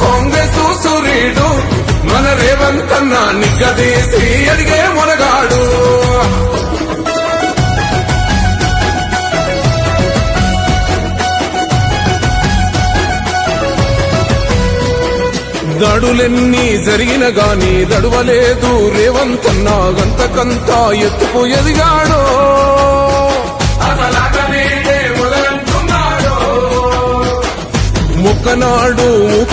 కాంగ్రెస్ సూర్యుడు మన రేవంత్ అన్న నిగ్గదీసి అడిగే మునగాడు. దడులెన్ని జరిగిన గాని దడువలేదు. రేవంతన్న గంతకంత ఎత్తుకు ఎదిగాడో. ముక్కనాడు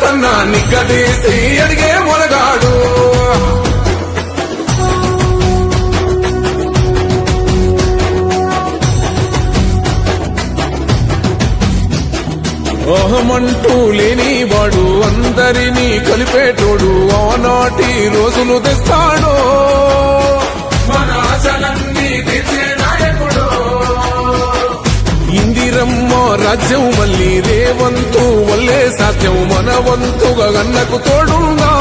మన రేవంత్ నిగ్గదీసి అడిగే మొలగాడు. అహమంటూ లేని వాడు అందరినీ కలిపేటోడు ఆనాటి రోజులు తెస్తాడు రాజ్యం మళ్ళీ రేవంతు వల్లే సాధ్యం మన వంతుగా గన్నకు తోడుందా?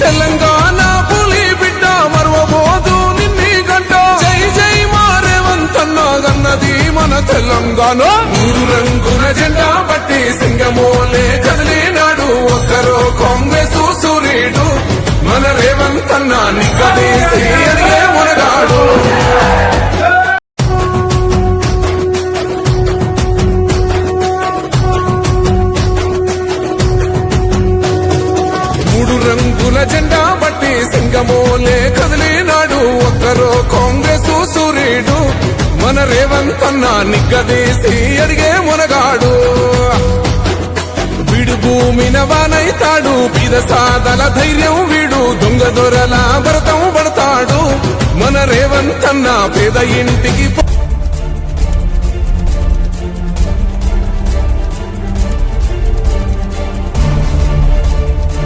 తెలంగాణ పులి బిడ్డ మరవబోదు నిన్ని గంట. జై జై మారేవంతన్న గన్నది మన తెలంగాణ. మూడు రంగుల జెండా పట్టి సింగమోలే కదిలినాడు ఒక్కరో కాంగ్రెస్ సూర్యుడు మన రేవంతన్న నిగ్గదీసి రంగుల జెండా బట్టి సింగమోలే కదిలినాడు. ఒక్కరో కాంగ్రెస్ సూర్యుడు. మన రేవంత్ అన్న నిగ్గదీసి అడిగే మునగాడు. విడు భూమిన వానైతాడు. పిదసాదల ధైర్యం వీడు. దొంగ దొరల భరత మన రేవంత్ అన్న పేద ఇంటికి